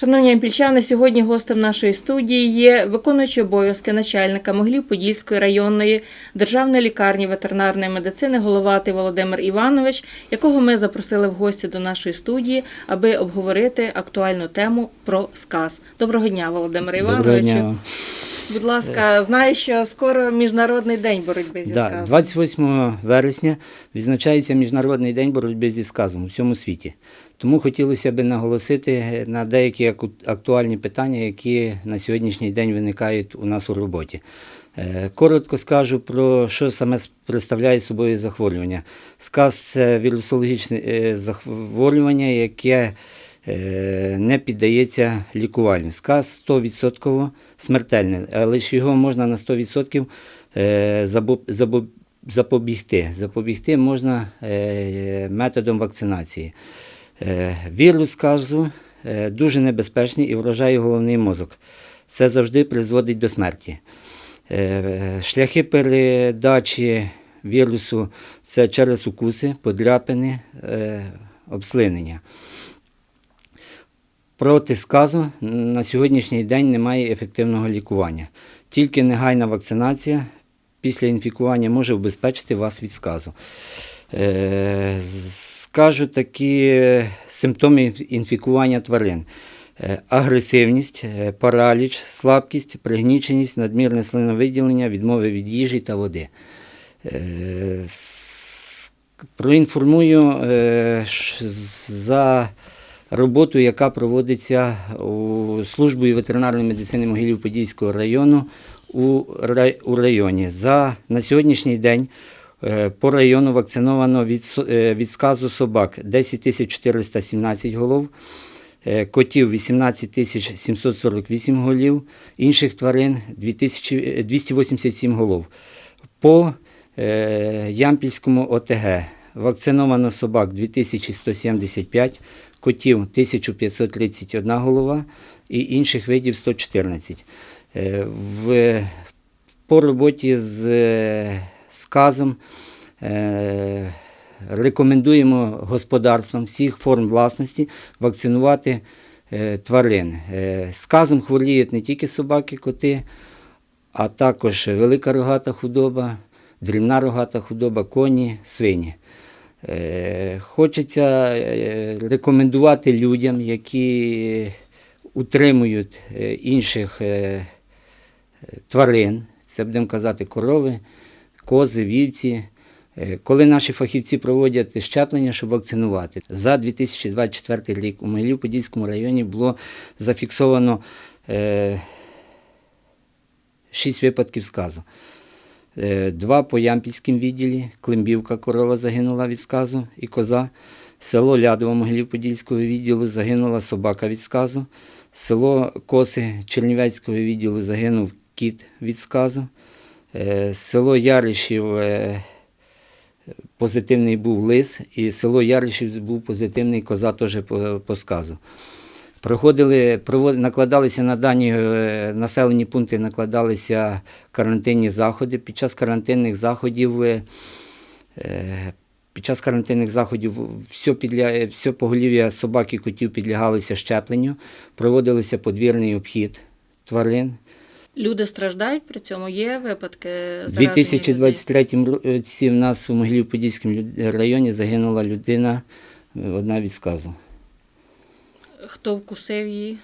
Шановні ампільчани, сьогодні гостем нашої студії є виконуючий обов'язки начальника Могилів-Подільської районної державної лікарні ветеринарної медицини Головатий Володимир Іванович, якого ми запросили в гості до нашої студії, аби обговорити актуальну тему про сказ. Доброго дня, Володимир Івановичу. Будь ласка, знаю, що скоро міжнародний день боротьби зі Да, сказом. 28 вересня відзначається Міжнародний день боротьби зі сказом у всьому світі. Тому хотілося б наголосити на деякі актуальні питання, які на сьогоднішній день виникають у нас у роботі. Е, Коротко скажу про що саме представляє собою захворювання. Сказ це вірусологічне е, захворювання, яке е, не піддається лікуванню. Сказ 100% смертельний, але ж його можна на 100% е, забо- забо- запобігти. Запобігти можна методом вакцинації. Е, Вірус сказу е, дуже небезпечний і вражає головний мозок. Це завжди призводить до смерті. Е, Шляхи передачі вірусу це через укуси, подряпини, обслинення. Проти сказу на сьогоднішній день немає ефективного лікування. Тільки негайна вакцинація після інфікування може убезпечити вас від сказу. Е, Скажу такі симптоми інфікування тварин. Е, Агресивність, е, параліч, слабкість, пригніченість, надмірне слиновиділення, відмови від їжі та води. Проінформую за роботу, яка проводиться у службою ветеринарної медицини Могилів-Подільського району у, районі. За, на сьогоднішній день по району вакциновано від, е, від сказу собак 10 417 голов, е, котів 18 748 голів, інших тварин 2000 е, 287 голов. По е, Ямпільському ОТГ вакциновано собак 2175, котів 1531 голова і інших видів 114. Е, В, по роботі з е, сказом е, рекомендуємо господарствам всіх форм власності вакцинувати е, тварин. Е, Сказом хворіють не тільки собаки, коти, а також велика рогата худоба, дрібна рогата худоба, коні, свині. Хочеться рекомендувати людям, які утримують інших тварин, це будемо казати корови, кози, вівці. Е, Коли наші фахівці проводять щеплення, щоб вакцинувати, за 2024 рік у Могилів-Подільському районі було зафіксовано е, 6 випадків сказу. Е, Два по Ямпільському відділі, Климбівка корова загинула від сказу і коза. Село Лядово Могилів-Подільського відділу загинула собака від сказу. Село Коси Чернівецького відділу загинув кіт від сказу. Е, Село Яришів е, позитивний був лис, і село Яришів був позитивний коза теж по, по сказу. Проходили, накладалися на дані е, населені пункти, накладалися карантинні заходи. Під час карантинних заходів, під час карантинних заходів все, підля, все поголів'я собак і котів підлягалося щепленню, проводилися подвірний обхід тварин. Люди страждають при цьому. Є випадки У 2023 році в нас у Могилів-Подільському районі загинула людина, е, одна від сказу. Хто вкусив її?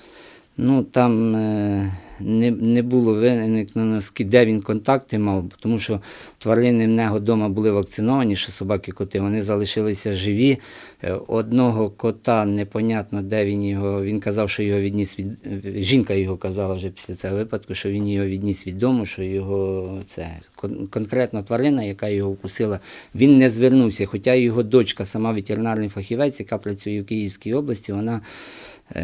Ну там е, не, не було виникнено, де він контакти мав, тому що тварини в нього вдома були вакциновані, що собаки коти, вони залишилися живі. Е, Одного кота непонятно, де він його. Він казав, що його відніс від е, жінка його казала вже після цього випадку, що він його відніс від дому, що його це кон- конкретна тварина, яка його вкусила, він не звернувся. Хоча його дочка, сама ветеринарний фахівець, яка працює в Київській області, вона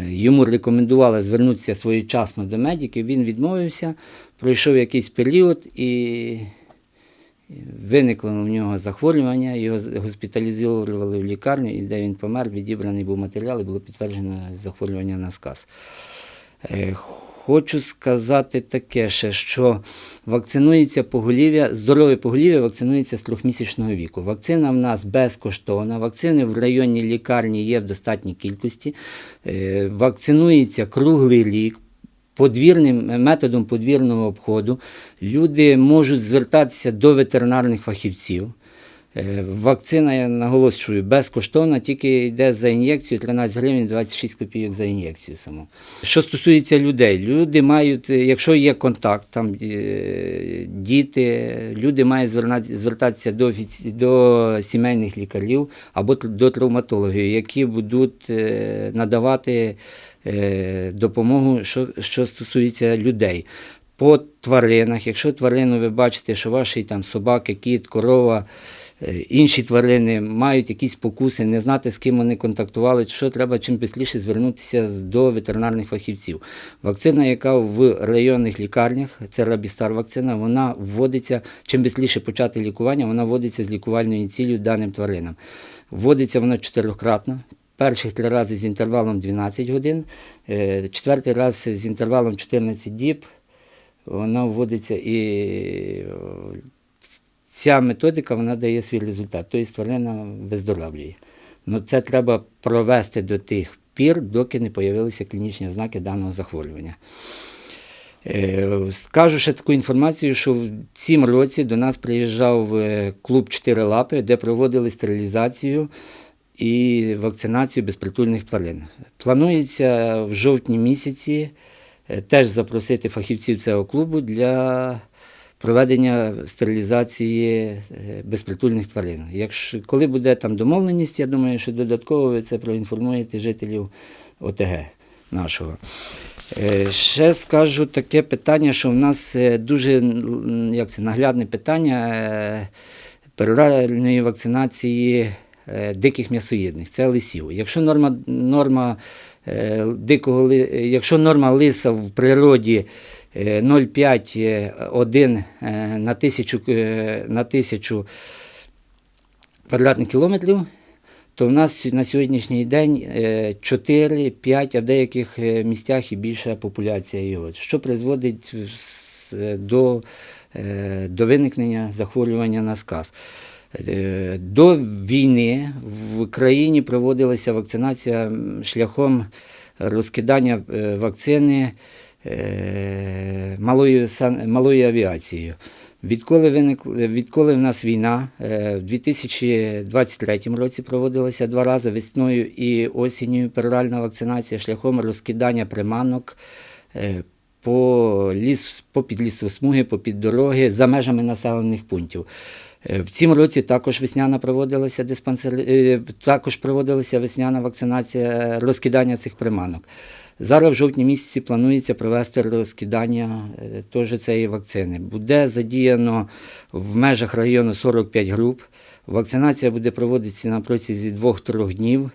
Йому рекомендували звернутися своєчасно до медиків, він відмовився, пройшов якийсь період і виникло в нього захворювання, його госпіталізували в лікарню, і де він помер, відібраний був матеріал і було підтверджено захворювання на сказ. Е, Хочу сказати таке ще, що вакцинується поголів'я, здорове поголів'я вакцинується з трьохмісячного віку. Вакцина в нас безкоштовна, вакцини в районній лікарні є в достатній кількості. Е, Вакцинується круглий рік. Подвірним методом подвірного обходу люди можуть звертатися до ветеринарних фахівців. Е, Вакцина, я наголошую, безкоштовна, тільки йде за ін'єкцію 13 гривень 26 копійок за ін'єкцію саму. Що стосується людей, люди мають, е, якщо є контакт, там е, діти, люди мають звертатися до, до сімейних лікарів або до травматологів, які будуть надавати допомогу, що, що стосується людей. По тваринах, якщо тварину ви бачите, що ваші там собаки, кіт, корова, інші тварини мають якісь покуси, не знати, з ким вони контактували, що треба чим швидше звернутися до ветеринарних фахівців. Вакцина, яка в районних лікарнях, це Рабістар вакцина, вона вводиться, чим швидше почати лікування, вона вводиться з лікувальною цілею даним тваринам. Вводиться вона чотирьохкратно. Перших три рази з інтервалом 12 годин, е, четвертий раз з інтервалом 14 діб. Вона вводиться і о, ця методика вона дає свій результат. Тобто тварина виздоровлює. Ну, це треба провести до тих пір, доки не з'явилися клінічні ознаки даного захворювання. Е, Скажу ще таку інформацію, що в цім році до нас приїжджав е, клуб «Чотири лапи, де проводили стерилізацію і вакцинацію безпритульних тварин. Планується в жовтні місяці е, теж запросити фахівців цього клубу для проведення стерилізації е, безпритульних тварин. Якщо коли буде там домовленість, я думаю, що додатково ви це проінформуєте жителів ОТГ нашого. Е, Ще скажу таке питання, що в нас е, дуже як це, наглядне питання пероральної вакцинації диких м'ясоїдних, це лисів. Якщо норма, норма дикого якщо норма лиса в природі 0,5-1 е, на тисячу, е, на тисячу квадратних кілометрів, то в нас на сьогоднішній день 4-5, а в деяких е, місцях і більша популяція його, що призводить до, е, до виникнення захворювання на сказ. Е, До війни в країні проводилася вакцинація шляхом розкидання е, вакцини е, малою, малою авіацією. Відколи, виник, відколи в нас війна, е, в 2023 році проводилася два рази весною і осінню пероральна вакцинація шляхом розкидання приманок е, по, ліс, по підлісосмуги, по піддороги за межами населених пунктів. Е, В цім році також весняна проводилася диспансер, е, також проводилася весняна вакцинація е, розкидання цих приманок. Зараз в жовтні місяці планується провести розкидання е, теж цієї вакцини. Буде задіяно в межах району 45 груп. Вакцинація буде проводитися на протязі 2-3 днів.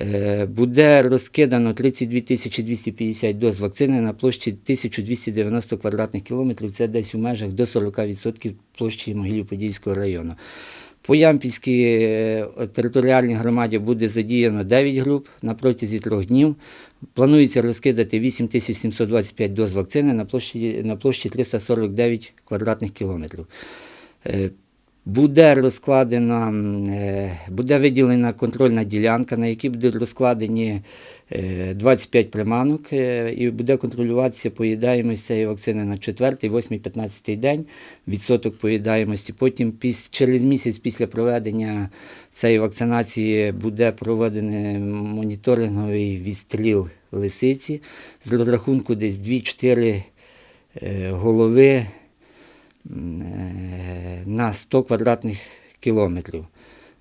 Е, Буде розкидано 32 тисячі 250 доз вакцини на площі 1290 квадратних кілометрів. Це десь у межах до 40% площі Могилів-Подільського району. По Ямпільській е, територіальній громаді буде задіяно 9 груп на протязі трьох днів. Планується розкидати 8725 доз вакцини на площі, на площі 349 квадратних кілометрів. Е, Буде розкладена, е, буде виділена контрольна ділянка, на якій будуть розкладені е, 25 приманок, е, і буде контролюватися поїдаємость цієї вакцини на 4, 8, 15 день, відсоток поїдаємості. Потім піс, через місяць після проведення цієї вакцинації буде проведений моніторинговий відстріл лисиці з розрахунку десь 2-4 е, голови е, на 100 квадратних кілометрів.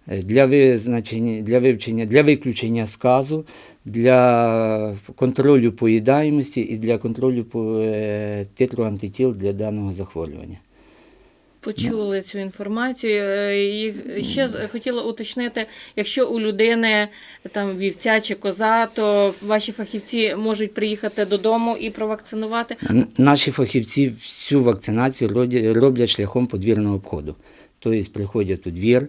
Е, Для визначення, для вивчення, для виключення сказу, для контролю поїдаємості і для контролю е, титру антитіл для даного захворювання. Почули цю інформацію. Е, І ще хотіла уточнити, якщо у людини там вівця чи коза, то ваші фахівці можуть приїхати додому і провакцинувати. Наші фахівці всю вакцинацію роблять шляхом подвірного обходу. Тобто приходять у двір,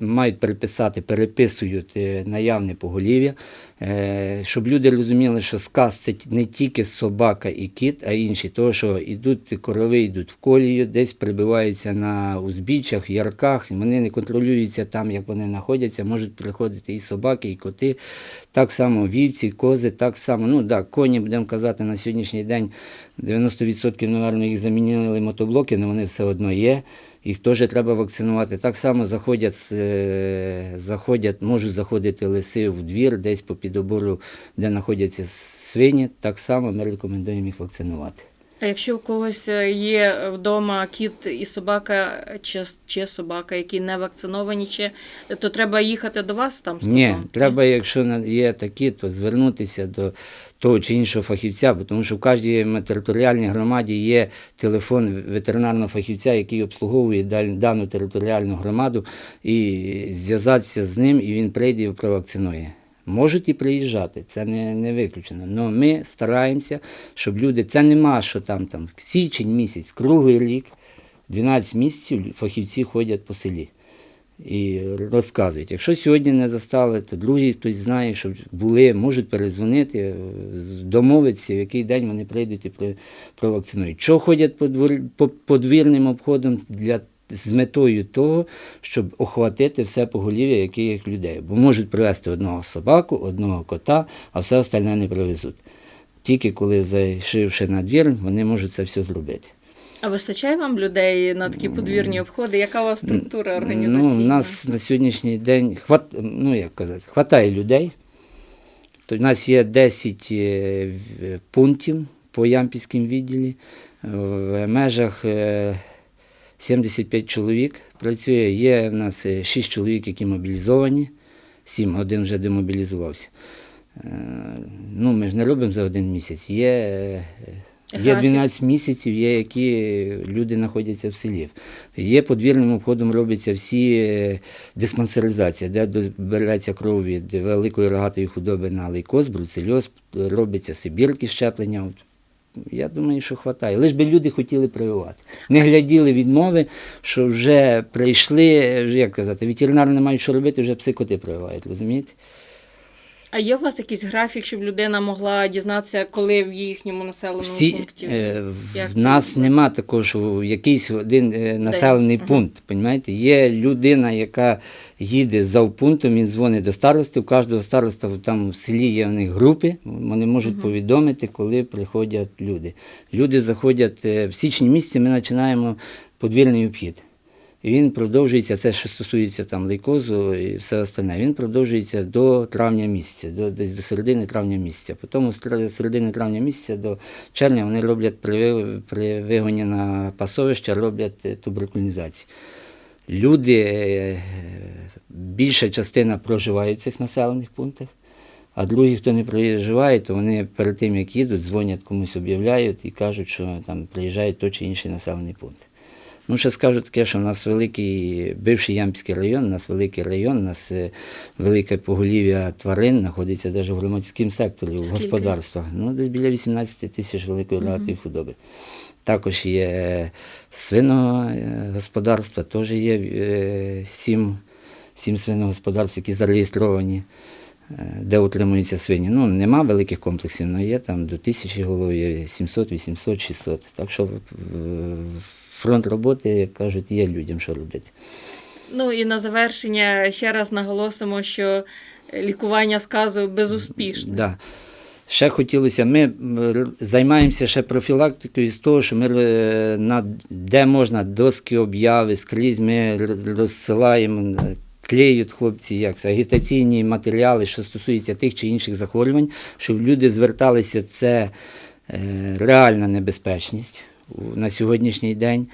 мають переписати, переписують е, наявне поголів'я. Е, Щоб люди розуміли, що сказ це не тільки собака і кіт, а інші. Тому що йдуть корови, йдуть в колію, десь прибиваються на узбіччях, ярках, вони не контролюються там, як вони знаходяться, можуть приходити і собаки, і коти. Так само вівці, кози, так само. Ну так, коні, будемо казати, на сьогоднішній день 90% напевно, їх замінили мотоблоки, але вони все одно є. Їх теж треба вакцинувати. Так само заходять, е, заходять, можуть заходити лиси в двір, десь по підобору, де знаходяться свині. Так само ми рекомендуємо їх вакцинувати. А якщо у когось е, є вдома кіт і собака, чи, чи собака, які не вакциновані, чи, то треба їхати до вас там Ні, треба, якщо є такі, то звернутися до того чи іншого фахівця, тому що в кожній територіальній громаді є телефон ветеринарного фахівця, який обслуговує дану територіальну громаду, і зв'язатися з ним, і він прийде і провакцинує. Можуть і приїжджати, це не, не виключено. Але ми стараємося, щоб люди, це нема, що там, там січень місяць, круглий рік, 12 місяців фахівці ходять по селі і розказують. Якщо сьогодні не застали, то другий хтось знає, що були, можуть перезвонити, е, домовитися, в який день вони прийдуть і провакцинують. Що ходять по, подвірним обходам для з метою того, щоб охватити все поголів'я яких людей. Бо можуть привезти одного собаку, одного кота, а все остальне не привезуть. Тільки коли зайшивши на двір, вони можуть це все зробити. А вистачає вам людей на такі подвірні обходи? Яка у вас структура організаційна? Ну, у нас на сьогоднішній день хват, ну, як казати, хватає людей. То у нас є 10 е, пунктів по Ямпільському відділі. В межах е, 75 чоловік працює. Є в нас 6 чоловік, які мобілізовані, 7, один вже демобілізувався. Е, Ну, ми ж не робимо за один місяць. Є, е, є 12 місяців, є які люди знаходяться в селі. Є подвірним обходом робляться всі е, диспансеризації, де береться кров від великої рогатої худоби на лейкоз, бруцельоз, робляться сибірки щеплення. Я думаю, що вистачає. Лиш би люди хотіли прививати. Не гляділи відмови, що вже прийшли, як казати, ветеринари не мають що робити, вже психоти прививають, розумієте? А є у вас якийсь графік, щоб людина могла дізнатися, коли в їхньому населеному Всі, пункті? е, в нас нема такого, що якийсь один е, населений Мгм. пункт. Понімаєте? Є людина, яка їде за пунктом, він дзвонить до старости. У кожного староста там в селі є в них групи. Вони можуть Мгм. повідомити, коли приходять люди. Люди заходять е, в січні місяці. Ми починаємо подвірний обхід. Він продовжується, це що стосується там лейкозу і все остальне, він продовжується до травня місяця, до, десь до середини травня місяця. Потім з середини травня місяця до червня вони роблять при, при вигоні на пасовище, роблять е, туберкулінізацію. Люди, е, більша частина проживає в цих населених пунктах, а другі, хто не проживає, то вони перед тим, як їдуть, дзвонять комусь, об'являють і кажуть, що там приїжджає той чи інший населений пункт. Ну, ще скажу таке, що в нас великий, бивший Ямпільський район, у нас великий район, у нас е, велике поголів'я тварин знаходиться навіть в громадському секторі, в господарствах. Ну, десь біля 18 тисяч великої рогатої худоби. Також є е, свиногосподарства, теж є е, сім, сім свиногосподарств, які зареєстровані, е, де утримуються свині. Ну, нема великих комплексів, але є там до тисячі голов, є 700, 800, 600. Так що е, фронт роботи, як кажуть, є людям, що робити. Ну і на завершення ще раз наголосимо, що лікування сказу безуспішне. Да. Ще хотілося, ми займаємося ще профілактикою з того, що ми е, на, де можна доски обяви, скрізь ми розсилаємо, е, клеють хлопці, як це, агітаційні матеріали, що стосуються тих чи інших захворювань, щоб люди зверталися, це е, реальна небезпечність на сьогоднішній день.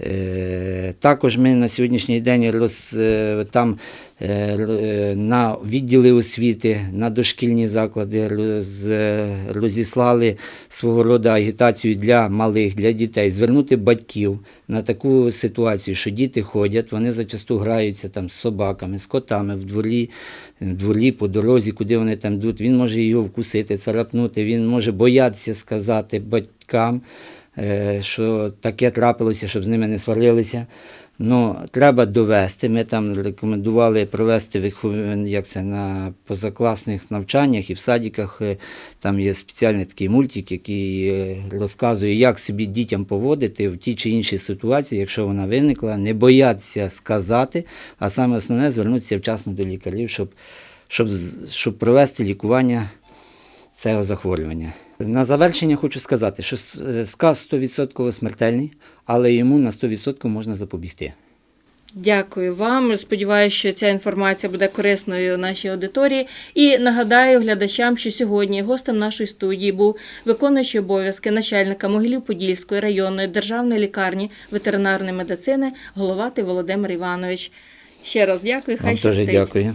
Е, Також ми на сьогоднішній день роз, е, там е, на відділи освіти, на дошкільні заклади роз, розіслали свого роду агітацію для малих, для дітей, звернути батьків на таку ситуацію, що діти ходять, вони зачасту граються там з собаками, з котами в дворі, в дворі по дорозі, куди вони там йдуть. Він може його вкусити, царапнути, він може боятися сказати батькам що таке трапилося, щоб з ними не сварилися. Ну, треба довести. Ми там рекомендували провести вихов- як це, на позакласних навчаннях і в садиках. е, Там є спеціальний такий мультик, який е, розказує, як собі дітям поводити в тій чи іншій ситуації, якщо вона виникла, не боятися сказати, а саме основне звернутися вчасно до лікарів, щоб, щоб, щоб провести лікування цього захворювання. На завершення хочу сказати, що е, сказ 100% смертельний, але йому на 100% можна запобігти. Дякую вам. Сподіваюся, що ця інформація буде корисною нашій аудиторії. І нагадаю глядачам, що сьогодні гостем нашої студії був виконуючий обов'язки начальника Могилів-Подільської районної державної лікарні ветеринарної медицини Головатий Володимир Іванович. Ще раз дякую. Хай щастить. дякую.